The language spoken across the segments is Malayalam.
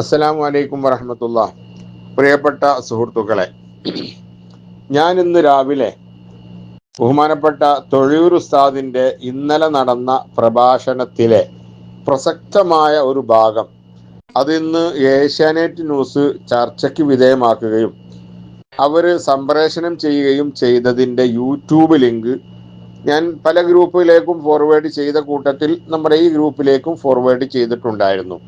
അസ്സലാമു അലൈക്കും വറഹമത്തുള്ള. പ്രിയപ്പെട്ട സുഹൃത്തുക്കളെ ഞാൻ ഇന്ന് രാവിലെ ബഹുമാനപ്പെട്ട തൊഴിയൂർ ഉസ്താദിന്റെ ഇന്നലെ നടന്ന പ്രഭാഷണത്തിലെ പ്രസക്തമായ ഒരു ഭാഗം അതിന്ന് ഏഷ്യാനെറ്റ് ന്യൂസ് ചർച്ചയ്ക്ക് വിധേയമാക്കുകയും അവർ സംപ്രേഷണം ചെയ്യുകയും ചെയ്തതിന്റെ യൂട്യൂബ് ലിങ്ക് ഞാൻ പല ഗ്രൂപ്പിലേക്കും ഫോർവേഡ് ചെയ്ത കൂട്ടത്തിൽ നമ്മുടെ ഈ ഗ്രൂപ്പിലേക്കും ഫോർവേഡ് ചെയ്തിട്ടുണ്ടായിരുന്നു.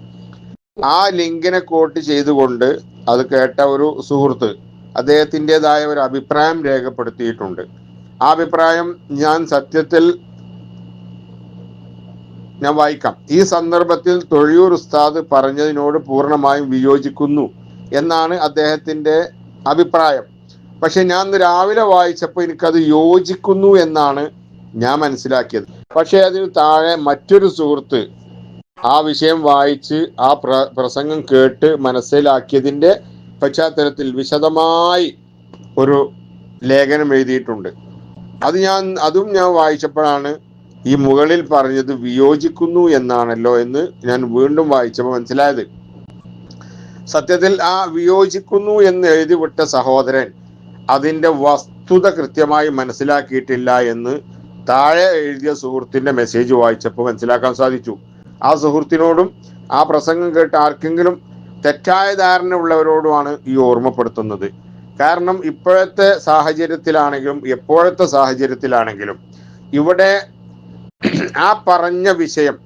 ആ ലിങ്കിനെ കോട്ട് ചെയ്തുകൊണ്ട് അത് കേട്ട ഒരു സുഹൃത്ത് അദ്ദേഹത്തിന്റെതായ ഒരു അഭിപ്രായം രേഖപ്പെടുത്തിയിട്ടുണ്ട്. ആ അഭിപ്രായം ഞാൻ സത്യത്തിൽ ഞാൻ വായിക്കാം. ഈ സന്ദർഭത്തിൽ തൊഴിയൂർ ഉസ്താദ് പറഞ്ഞതിനോട് പൂർണമായും വിയോജിക്കുന്നു എന്നാണ് അദ്ദേഹത്തിന്റെ അഭിപ്രായം. പക്ഷെ ഞാൻ രാവിലെ വായിച്ചപ്പോൾ എനിക്കത് യോജിക്കുന്നു എന്നാണ് ഞാൻ മനസ്സിലാക്കിയത്. പക്ഷേ അതിന് താഴെ മറ്റൊരു സുഹൃത്ത് ആ വിഷയം വായിച്ച് ആ പ്ര പ്രസംഗം കേട്ട് മനസ്സിലാക്കിയതിന്റെ പശ്ചാത്തലത്തിൽ വിശദമായി ഒരു ലേഖനം എഴുതിയിട്ടുണ്ട്. അത് ഞാൻ അതും ഞാൻ വായിച്ചപ്പോഴാണ് ഈ മുകളിൽ പറഞ്ഞത് വിയോജിക്കുന്നു എന്നാണല്ലോ എന്ന് ഞാൻ വീണ്ടും വായിച്ചപ്പോൾ മനസ്സിലായത്. സത്യത്തിൽ ആ വിയോജിക്കുന്നു എന്ന് എഴുതി വിട്ട സഹോദരൻ അതിന്റെ വസ്തുത കൃത്യമായി മനസ്സിലാക്കിയിട്ടില്ല എന്ന് താഴെ എഴുതിയ സുഹൃത്തിന്റെ മെസ്സേജ് വായിച്ചപ്പോൾ മനസ്സിലാക്കാൻ സാധിച്ചു. ആ സുഹൃത്തിനോടും ആ പ്രസംഗം കേട്ട് ആർക്കെങ്കിലും തെറ്റായ ധാരണ ഉള്ളവരോടുമാണ് ഈ ഓർമ്മപ്പെടുത്തുന്നത്. കാരണം ഇപ്പോഴത്തെ സാഹചര്യത്തിലാണെങ്കിലും എപ്പോഴത്തെ സാഹചര്യത്തിലാണെങ്കിലും ഇവിടെ ആ പറഞ്ഞ വിഷയം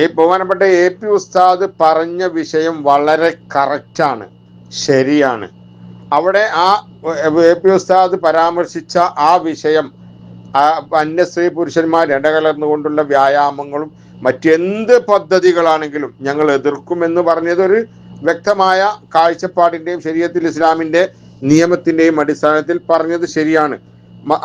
ഈ ബഹുമാനപ്പെട്ട എ പി ഉസ്താദ് പറഞ്ഞ വിഷയം വളരെ കറക്റ്റാണ് ശരിയാണ്. അവിടെ ആ എ പി ഉസ്താദ് പരാമർശിച്ച ആ വിഷയം അന്യസ്ത്രീ പുരുഷന്മാർ ഇടകലർന്നുകൊണ്ടുള്ള വ്യായാമങ്ങളും മറ്റെന്ത് പദ്ധതികളാണെങ്കിലും ഞങ്ങൾ എതിർക്കുമെന്ന് പറഞ്ഞത് ഒരു വ്യക്തമായ കാഴ്ചപ്പാടിന്റെയും ശരീരത്തിൽ ഇസ്ലാമിന്റെ നിയമത്തിന്റെയും അടിസ്ഥാനത്തിൽ പറഞ്ഞത് ശരിയാണ്.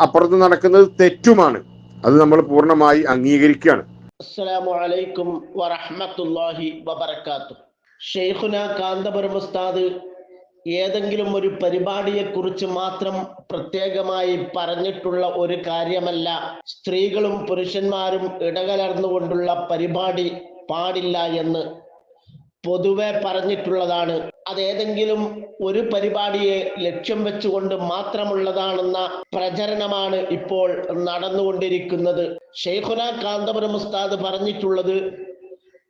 അപ്പുറത്ത് നടക്കുന്നത് തെറ്റുമാണ്. അത് നമ്മൾ പൂർണമായി അംഗീകരിക്കുകയാണ്. അസ്സലാമു അലൈക്കും വറഹ്മത്തുള്ളാഹി വബറകാതുഹു. ഷെയ്ഖുന കാന്തപുരം ഉസ്താദ് ഏതെങ്കിലും ഒരു പരിപാടിയെക്കുറിച്ച് മാത്രം പ്രത്യേകമായി പറഞ്ഞിട്ടുള്ള ഒരു കാര്യമല്ല. സ്ത്രീകളും പുരുഷന്മാരും ഇടകലർന്നുകൊണ്ടുള്ള പരിപാടി പാടില്ല എന്ന് പൊതുവെ പറഞ്ഞിട്ടുള്ളതാണ്. അതേതെങ്കിലും ഒരു പരിപാടിയെ ലക്ഷ്യം വെച്ചുകൊണ്ട് മാത്രമുള്ളതാണെന്ന പ്രചരണമാണ് ഇപ്പോൾ നടന്നുകൊണ്ടിരിക്കുന്നത്. ഷെയ്ഖുന കാന്തപുരം ഉസ്താദ് പറഞ്ഞിട്ടുള്ളത്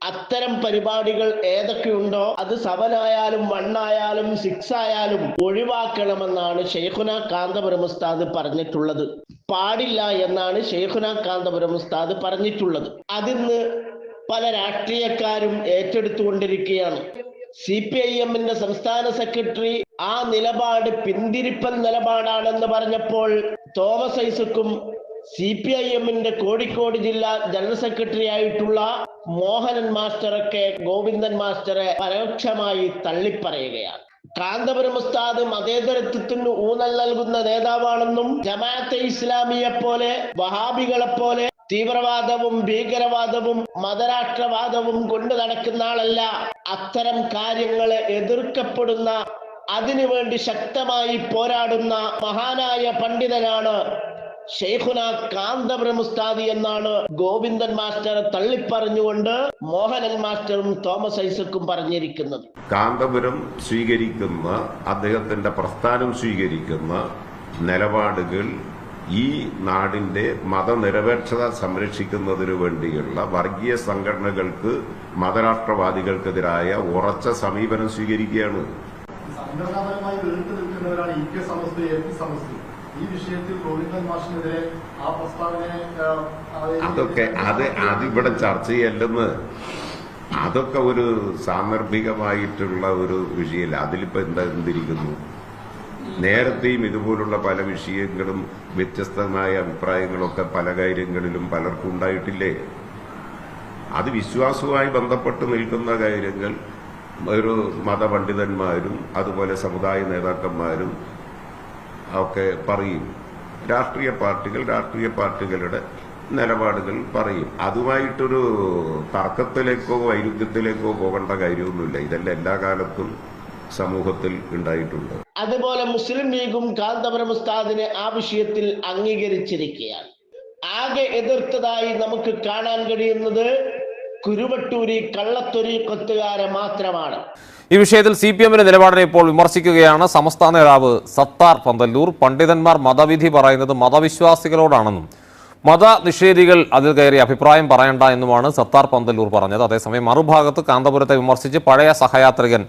അത്തരം പരിപാടികൾ ഏതൊക്കെയുണ്ടോ അത് സവനായാലും വണ്ണായാലും സിക്സ് ആയാലും ഒഴിവാക്കണമെന്നാണ് ഷെയ്ഖുന കാന്തപുരം ഉസ്താദ് പറഞ്ഞിട്ടുള്ളത്. പാടില്ല എന്നാണ് ഷെയ്ഖുന കാന്തപുരം ഉസ്താദ് പറഞ്ഞിട്ടുള്ളത്. അതിന്ന് പല രാഷ്ട്രീയക്കാരും ഏറ്റെടുത്തുകൊണ്ടിരിക്കുകയാണ്. സി പി ഐ എമ്മിന്റെ സംസ്ഥാന സെക്രട്ടറി ആ നിലപാട് പിന്തിരിപ്പൻ നിലപാടാണെന്ന് പറഞ്ഞപ്പോൾ തോമസ് ഐസക്കും സി പി ഐ എമ്മിന്റെ കോഴിക്കോട് ജില്ലാ ജനറൽ സെക്രട്ടറി ആയിട്ടുള്ള മോഹനൻ മാസ്റ്ററൊക്കെ ഗോവിന്ദൻ മാസ്റ്ററെ പരോക്ഷമായി തള്ളിപ്പറയുകയാണ്. കാന്തപുരം ഉസ്താദ് മതേതരത്വത്തിന് ഊന്നൽ നൽകുന്ന നേതാവാണെന്നും ജമാഅത്തെ ഇസ്ലാമിയെ പോലെ വഹാബികളെ പോലെ തീവ്രവാദവും ഭീകരവാദവും മതരാഷ്ട്രവാദവും കൊണ്ടു നടക്കുന്ന ആളല്ല. അത്തരം കാര്യങ്ങളെ എതിർക്കപ്പെടുന്ന അതിനുവേണ്ടി ശക്തമായി പോരാടുന്ന മഹാനായ പണ്ഡിതനാണ് ഷെയ്ഖുന കാന്തപുരം ഉസ്താദി എന്നാണ് ഗോവിന്ദൻ മാസ്റ്റർ തള്ളിപ്പറഞ്ഞുകൊണ്ട് മോഹനൻ മാസ്റ്ററും തോമസ് ഐസക്കും പറഞ്ഞിരിക്കുന്നത്. കാന്തപുരം സ്വീകരിക്കുന്ന അദ്ദേഹത്തിന്റെ പ്രസ്ഥാനം സ്വീകരിക്കുന്ന നിലപാടുകൾ ഈ നാടിന്റെ മതനിരപേക്ഷത സംരക്ഷിക്കുന്നതിനു വേണ്ടിയുള്ള വർഗീയ സംഘടനകൾക്ക് മതരാഷ്ട്രവാദികൾക്കെതിരായ ഉറച്ച സമീപനം സ്വീകരിക്കുകയാണ്. സംഘടനാപരമായി വേറിട്ട് നിൽക്കുന്നവരാണ് India K Samastha A P Samastha. ഈ വിഷയത്തിൽ ഗോവിന്ദൻ മാഷിനെതിരെ ആ പ്രസ്താവനയെ അതൊക്കെ അത് അതിവിടെ ചർച്ച ചെയ്യല്ലെന്ന് അതൊക്കെ ഒരു സാന്ദർഭികമായിട്ടുള്ള ഒരു വിഷയമല്ല. അതിലിപ്പോ എന്താ എന്തിരിക്കുന്നു? നേരത്തെയും ഇതുപോലുള്ള പല വിഷയങ്ങളും വ്യത്യസ്തമായ അഭിപ്രായങ്ങളൊക്കെ പല കാര്യങ്ങളിലും പലർക്കും ഉണ്ടായിട്ടില്ലേ? അത് വിശ്വാസവുമായി ബന്ധപ്പെട്ട് നിൽക്കുന്ന കാര്യങ്ങൾ ഒരു മതപണ്ഡിതന്മാരും അതുപോലെ സമുദായ നേതാക്കന്മാരും ഒക്കെ പറയും. രാഷ്ട്രീയ പാർട്ടികൾ രാഷ്ട്രീയ പാർട്ടികളുടെ നിലപാടുകൾ പറയും. അതുമായിട്ടൊരു തർക്കത്തിലേക്കോ വൈരുദ്ധ്യത്തിലേക്കോ പോകേണ്ട കാര്യമൊന്നുമില്ല. ഇതെല്ലാം എല്ലാ കാലത്തും സമൂഹത്തിൽ ഉണ്ടായിട്ടുണ്ട്. അതുപോലെ മുസ്ലിം ലീഗും കാന്തപുരം ഉസ്താദിനെ ആ വിഷയത്തിൽ അംഗീകരിച്ചിരിക്കുകയാണ്. ആകെ എതിർത്തതായി നമുക്ക് കാണാൻ കഴിയുന്നത് കുരുവട്ടൂരി കള്ളത്തൊരി കൊത്തുകാരെ മാത്രമാണ്. ഈ വിഷയത്തിൽ സി പി എമ്മിന്റെ നിലപാടിനെ ഇപ്പോൾ വിമർശിക്കുകയാണ് സംസ്ഥാന നേതാവ് സത്താർ പന്തല്ലൂർ. പണ്ഡിതന്മാർ മതവിധി പറയുന്നത് മതവിശ്വാസികളോടാണെന്നും മതനിഷേധികൾ അതിൽ കയറി അഭിപ്രായം പറയണ്ട എന്നുമാണ് സത്താർ പന്തല്ലൂർ പറഞ്ഞത്. അതേസമയം മറുഭാഗത്ത് കാന്തപുരത്തെ വിമർശിച്ച് പഴയ സഹയാത്രികൻ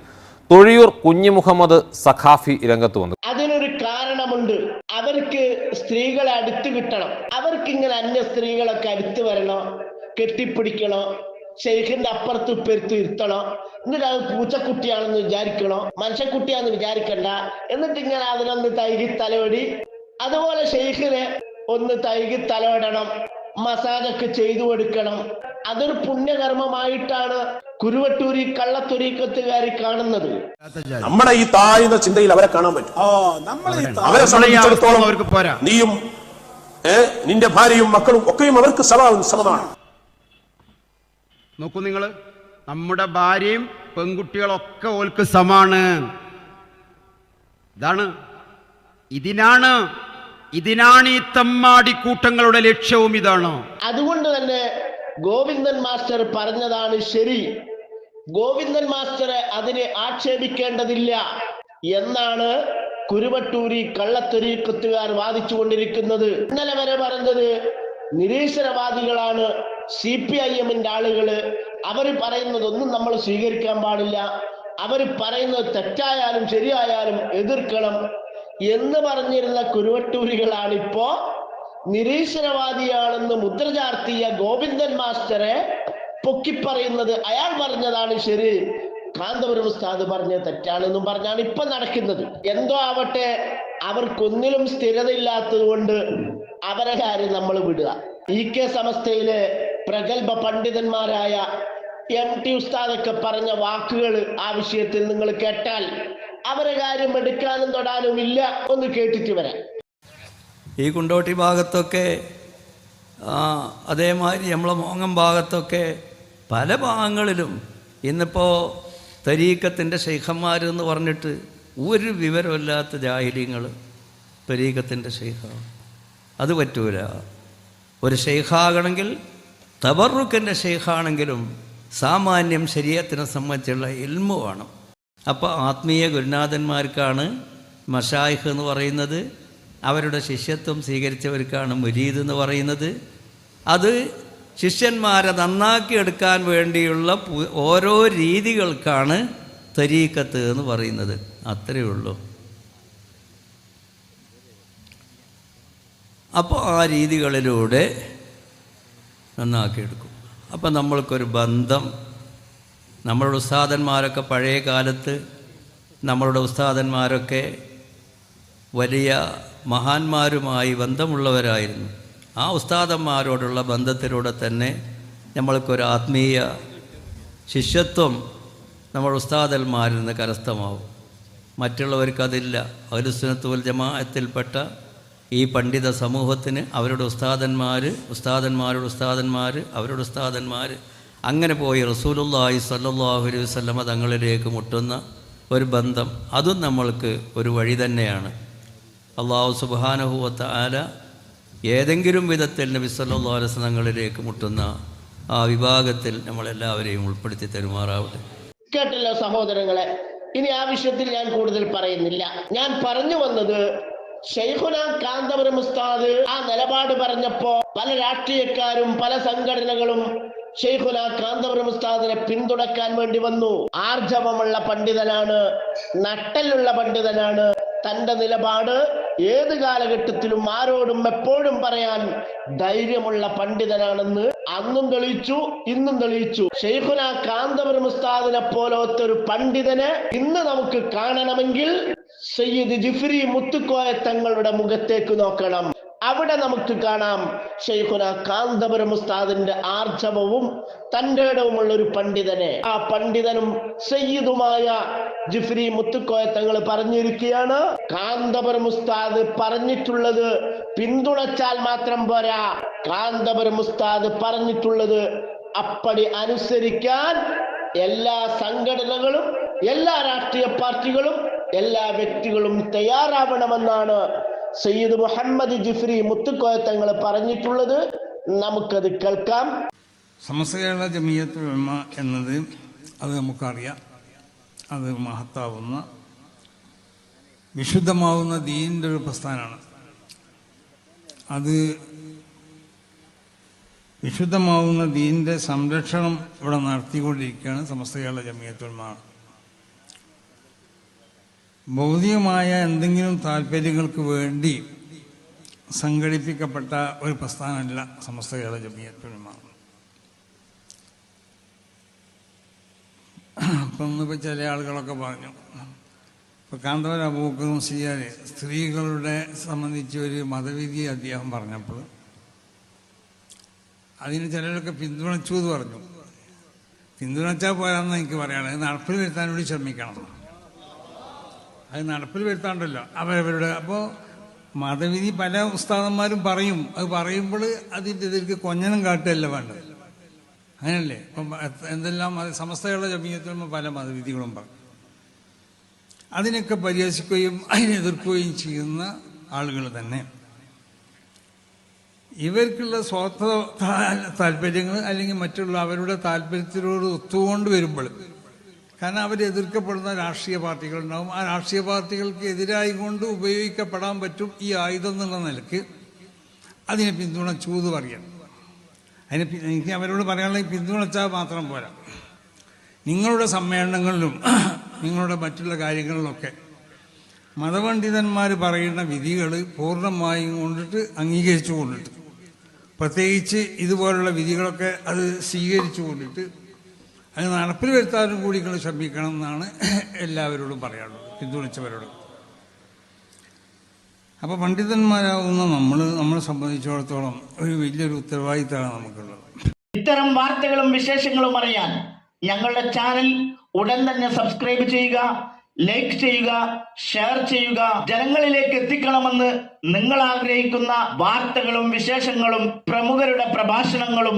തൊഴിയൂർ കുഞ്ഞു മുഹമ്മദ് സഖാഫി രംഗത്ത് വന്നു. അതിനൊരു കാരണമുണ്ട്. അവർക്ക് സ്ത്രീകളെ അടുത്ത് കിട്ടണം. അവർക്ക് ഇങ്ങനെ അന്യ സ്ത്രീകളൊക്കെ അടുത്ത് വരണോ കെട്ടിപ്പിടിക്കണോ ഷെയ്ഖിന്റെ അപ്പുറത്ത് പെരുത്ത് ഇരുത്തണോ. എന്നിട്ട് അത് പൂച്ചക്കുട്ടിയാണെന്ന് വിചാരിക്കണോ? മനുഷ്യക്കുട്ടിയാണെന്ന് വിചാരിക്കണ്ട. എന്നിട്ട് ഇങ്ങനെ അതിനൊന്ന് തൈകി തലോടി. അതുപോലെ ഷെയ്ഖിനെ ഒന്ന് തൈകി തലോടണം. മസാജൊക്കെ ചെയ്തു കൊടുക്കണം. അതൊരു പുണ്യകർമ്മമായിട്ടാണ് കുരുവട്ടൂരി കള്ളത്തുരീക്കത്തുകാരി കാണുന്നത്. നമ്മുടെ ഈ താഴ്ന്ന ചിന്തയിൽ അവരെ കാണാൻ പറ്റും. അവരെ സംബന്ധിച്ചിടത്തോളം അവർക്ക് പോരാ. നീയും നിന്റെ ഭാര്യയും മക്കളും ഒക്കെയും അവർക്ക് സമാ സമമാണ് നോക്കൂ നിങ്ങൾ നമ്മുടെ ഭാര്യയും പെൺകുട്ടികളൊക്കെ ഓൽക്ക് സമാണ്. ഇതാണ്. ഇതിനാണ് ഇതിനാണ് ഈ തമ്മാടി കൂട്ടങ്ങളുടെ ലക്ഷ്യവും ഇതാണ്. അതുകൊണ്ട് തന്നെ ഗോവിന്ദൻ മാസ്റ്റർ പറഞ്ഞതാണ് ശരി. ഗോവിന്ദൻ മാസ്റ്ററെ അതിനെ ആക്ഷേപിക്കേണ്ടതില്ല എന്നാണ് കുരുവട്ടൂരി കള്ളത്തൊരീക്കത്തുകാർ വാദിച്ചുകൊണ്ടിരിക്കുന്നത്. ഇന്നലെ വരെ പറഞ്ഞത് നിരീശ്വരവാദികളാണ് സി പി ഐ എമ്മിന്റെ ആളുകൾ അവർ പറയുന്നതൊന്നും നമ്മൾ സ്വീകരിക്കാൻ പാടില്ല. അവർ പറയുന്നത് തെറ്റായാലും ശരിയായാലും എതിർക്കണം എന്ന് പറഞ്ഞിരുന്ന കുരുവട്ടൂരികളാണിപ്പോ നിരീശ്വരവാദിയാണെന്ന് മുദ്ര ചാർത്തിയ ഗോവിന്ദൻ മാസ്റ്ററെ പൊക്കിപ്പറയുന്നത് അയാൾ പറഞ്ഞതാണ് ശരി. കാന്തപുരം ഉസ്താദ് പറഞ്ഞ തെറ്റാണെന്നും പറഞ്ഞാണ് ഇപ്പൊ നടക്കുന്നത്. എന്തോ ആവട്ടെ അവർക്കൊന്നിലും സ്ഥിരതയില്ലാത്തത് കൊണ്ട് അവരെ കാര്യം നമ്മൾ വിടുക. ഇ കെ സമസ്തയിലെ പ്രഗത്ഭ പണ്ഡിതന്മാരായ എം ടി ഉസ്താദൊക്കെ പറഞ്ഞ വാക്കുകൾ ആ വിഷയത്തിൽ നിങ്ങൾ കേട്ടാൽ അവരെ കാര്യം എടുക്കാനും തൊടാനും ഇല്ല ഒന്ന് കേട്ടിട്ട് വരാം. ഈ കുണ്ടോട്ടി ഭാഗത്തൊക്കെ അതേമാതിരി നമ്മളെ മോങ്ങം ഭാഗത്തൊക്കെ പല ഭാഗങ്ങളിലും ഇന്നിപ്പോൾ തരീക്കത്തിന്റെ എന്ന് പറഞ്ഞിട്ട് ഒരു വിവരമില്ലാത്ത ജാഹിര്യങ്ങൾ തരീക്കത്തിന്റെ ശൈഖ. അത് പറ്റൂല. ഒരു ഷെയ്ഖാകണമെങ്കിൽ തബറുക്കിന്റെ ഷെയ്ഖാണെങ്കിലും സാമാന്യം ശരീരത്തിനെ സംബന്ധിച്ചുള്ള എൽമു വേണം. അപ്പോൾ ആത്മീയ ഗുരുനാഥന്മാർക്കാണ് മഷായിഹ് എന്ന് പറയുന്നത്. അവരുടെ ശിഷ്യത്വം സ്വീകരിച്ചവർക്കാണ് മുരീദ് എന്ന് പറയുന്നത്. അത് ശിഷ്യന്മാരെ നന്നാക്കി എടുക്കാൻ വേണ്ടിയുള്ള ഓരോ രീതികൾക്കാണ് തരീക്കത്ത് എന്ന് പറയുന്നത്. അത്രയേ ഉള്ളൂ. അപ്പോൾ ആ രീതികളിലൂടെ നന്നാക്കിയെടുക്കും. അപ്പം നമ്മൾക്കൊരു ബന്ധം നമ്മളുടെ ഉസ്താദന്മാരൊക്കെ പഴയ കാലത്ത് നമ്മളുടെ ഉസ്താദന്മാരൊക്കെ വലിയ മഹാന്മാരുമായി ബന്ധമുള്ളവരായിരുന്നു. ആ ഉസ്താദന്മാരോടുള്ള ബന്ധത്തിലൂടെ തന്നെ നമ്മൾക്കൊരു ആത്മീയ ശിഷ്യത്വം നമ്മൾ ഉസ്താദന്മാരിൽ നിന്ന് കരസ്ഥമാവും. മറ്റുള്ളവർക്കതില്ല. അവരുസ്വനത്തുൽ ജമാഅത്തിൽപ്പെട്ട ഈ പണ്ഡിത സമൂഹത്തിന് അവരുടെ ഉസ്താദന്മാർ ഉസ്താദന്മാരുടെ ഉസ്താദന്മാർ അവരുടെ ഉസ്താദന്മാർ അങ്ങനെ പോയി റസൂലുള്ളാഹി സ്വല്ലല്ലാഹു അലൈഹി വസല്ലമ തങ്ങളിലേക്ക് മുട്ടുന്ന ഒരു ബന്ധം അതും നമ്മൾക്ക് ഒരു വഴി തന്നെയാണ്. അള്ളാഹു സുബാനഹുവത്ത ആല ഏതെങ്കിലും വിധത്തിൽ നബി സല്ലല്ലാഹു അലൈഹി തങ്ങളിലേക്ക് മുട്ടുന്ന ആ വിഭാഗത്തിൽ നമ്മളെല്ലാവരെയും ഉൾപ്പെടുത്തി തരുമാറാവട്ടെ. കേട്ടല്ലോ സഹോദരങ്ങളെ? ഇനി ആ വിഷയത്തിൽ ഞാൻ കൂടുതൽ പറയുന്നില്ല. ഞാൻ പറഞ്ഞു വന്നത് ഷെയ്ഖുന ഉസ്താദ് ആ നിലപാട് പറഞ്ഞപ്പോ പല രാഷ്ട്രീയക്കാരും പല സംഘടനകളും ഷെയ്ഖുന കാന്തപുരം ഉസ്താദിനെ പിന്തുണക്കാൻ വേണ്ടി വന്നു. ആർജവമുള്ള പണ്ഡിതനാണ് നട്ടലുള്ള പണ്ഡിതനാണ്. തന്റെ നിലപാട് ഏത് കാലഘട്ടത്തിലും ആരോടും എപ്പോഴും പറയാൻ ധൈര്യമുള്ള പണ്ഡിതനാണെന്ന് അന്നും തെളിയിച്ചു ഇന്നും തെളിയിച്ചു. ഷെയ്ഖുന കാന്തപുരം ഉസ്താദിനെ പോലത്തെ ഒരു പണ്ഡിതനെ ഇന്ന് നമുക്ക് കാണണമെങ്കിൽ സയ്യിദ് ജിഫ്രി മുത്തുക്കോയ തങ്ങളുടെ മുഖത്തേക്ക് നോക്കണം. അവിടെ നമുക്ക് കാണാം ഷെയ്ഖുന കാന്തപുരം ഉസ്താദിന്റെ ആർജവവും തന്റെ ഇടവുമുള്ള ഒരു പണ്ഡിതനെ. ആ പണ്ഡിതനും സയ്യിദുമായ ജിഫ്രി മുത്തുക്കോയ തങ്ങൾ പറഞ്ഞിരിക്കുകയാണ് കാന്തപുരം ഉസ്താദ് പറഞ്ഞിട്ടുള്ളത് പിന്തുണച്ചാൽ മാത്രം പോരാ. കാന്തപുരം ഉസ്താദ് പറഞ്ഞിട്ടുള്ളത് അപ്പടി അനുസരിക്കാൻ എല്ലാ സംഘടനകളും എല്ലാ രാഷ്ട്രീയ പാർട്ടികളും എല്ലാ വ്യക്തികളും തയ്യാറാവണമെന്നാണ് സയ്യിദ് മുഹമ്മദ് ജിഫ്രി മുത്തുക്കോയത്തങ്ങൾ പറഞ്ഞിട്ടുള്ളത്. നമുക്കത് കേൾക്കാം. സമസ്തകേരള ജമീയത്ത് ഉലമ എന്നത് അത് നമുക്കറിയാം. അത് മഹത്താവുന്ന വിശുദ്ധമാവുന്ന ദീനിന്റെ ഒരു പ്രസ്ഥാനമാണ്. അത് വിശുദ്ധമാവുന്ന ദീനിന്റെ സംരക്ഷണം ഇവിടെ നടത്തിക്കൊണ്ടിരിക്കുകയാണ് സമസ്ത കേരള ജമീയത്ത് ഉലമ. ഭൗതികമായ എന്തെങ്കിലും താല്പര്യങ്ങൾക്ക് വേണ്ടി സംഘടിപ്പിക്കപ്പെട്ട ഒരു പ്രസ്ഥാനമല്ല സമസ്ത കേരള ജമിയത്തുമാണ് അപ്പം ഇന്നിപ്പോൾ ചില ആളുകളൊക്കെ പറഞ്ഞു ഇപ്പോൾ കാന്തവര അബൂക്കറും സിയാര് സ്ത്രീകളുടെ സംബന്ധിച്ച് ഒരു മതവിധി അദ്ദേഹം പറഞ്ഞപ്പോൾ അതിന് ചിലരൊക്കെ പിന്തുണച്ചു എന്ന് പറഞ്ഞു. പിന്തുണച്ചാൽ പോരാന്ന് എനിക്ക് പറയുകയാണ് നടപ്പിൽ വരുത്താൻ വേണ്ടി ശ്രമിക്കണം. അത് നടപ്പിൽ വരുത്താണ്ടല്ലോ. അവരവരുടെ അപ്പോൾ മതവിധി പല ഉസ്താദന്മാരും പറയും. അത് പറയുമ്പോൾ അതിന്റെ ഇതിലേക്ക് കൊഞ്ഞനം കാട്ടുകയല്ല വേണ്ടത്. അങ്ങനല്ലേ? ഇപ്പം എന്തെല്ലാം സമസ്തകളുടെ ജമീയത്തിൽ പല മതവിധികളും പറയും. അതിനൊക്കെ പരിഹസിക്കുകയും അതിനെതിർക്കുകയും ചെയ്യുന്ന ആളുകൾ തന്നെ. ഇവർക്കുള്ള സ്വാർത്ഥ താല്പര്യങ്ങൾ അല്ലെങ്കിൽ മറ്റുള്ള അവരുടെ താല്പര്യത്തിനോട് ഒത്തുകൊണ്ട് വരുമ്പോൾ കാരണം അവർ എതിർക്കപ്പെടുന്ന രാഷ്ട്രീയ പാർട്ടികളുണ്ടാവും. ആ രാഷ്ട്രീയ പാർട്ടികൾക്ക് എതിരായി കൊണ്ട് ഉപയോഗിക്കപ്പെടാൻ പറ്റും ഈ ആയുധം എന്നുള്ള നിലയ്ക്ക് അതിനെ പിന്തുണച്ചു എന്ന് പറയണം അതിന് എനിക്ക് അവരോട് പറയാനുള്ള പിന്തുണച്ചാൽ മാത്രം പോരാ. നിങ്ങളുടെ സമ്മേളനങ്ങളിലും നിങ്ങളുടെ മറ്റുള്ള കാര്യങ്ങളിലൊക്കെ മതപണ്ഡിതന്മാർ പറയുന്ന വിധികൾ പൂർണമായും കൊണ്ടിട്ട് അംഗീകരിച്ചു കൊണ്ടിട്ട് പ്രത്യേകിച്ച് ഇതുപോലുള്ള വിധികളൊക്കെ അത് സ്വീകരിച്ചു കൊണ്ടിട്ട് അത് നടപ്പിൽ വരുത്താനും കൂടി നിങ്ങൾ ശ്രമിക്കണം എന്നാണ് എല്ലാവരോടും പറയാനുള്ളത് പിന്തുണച്ചവരോട്. അപ്പോൾ പണ്ഡിതന്മാരാകുന്ന നമ്മൾ നമ്മളെ സംബന്ധിച്ചിടത്തോളം ഒരു വലിയൊരു ഉത്തരവാദിത്തമാണ് നമുക്കുള്ളത്. ഇത്തരം വാർത്തകളും വിശേഷങ്ങളും അറിയാൻ ഞങ്ങളുടെ ചാനൽ ഉടൻ തന്നെ സബ്സ്ക്രൈബ് ചെയ്യുക ലൈക്ക് ചെയ്യുക ഷെയർ ചെയ്യുക. ജനങ്ങളിലേക്ക് എത്തിക്കണമെന്ന് നിങ്ങൾ ആഗ്രഹിക്കുന്ന വാർത്തകളും വിശേഷങ്ങളും പ്രമുഖരുടെ പ്രഭാഷണങ്ങളും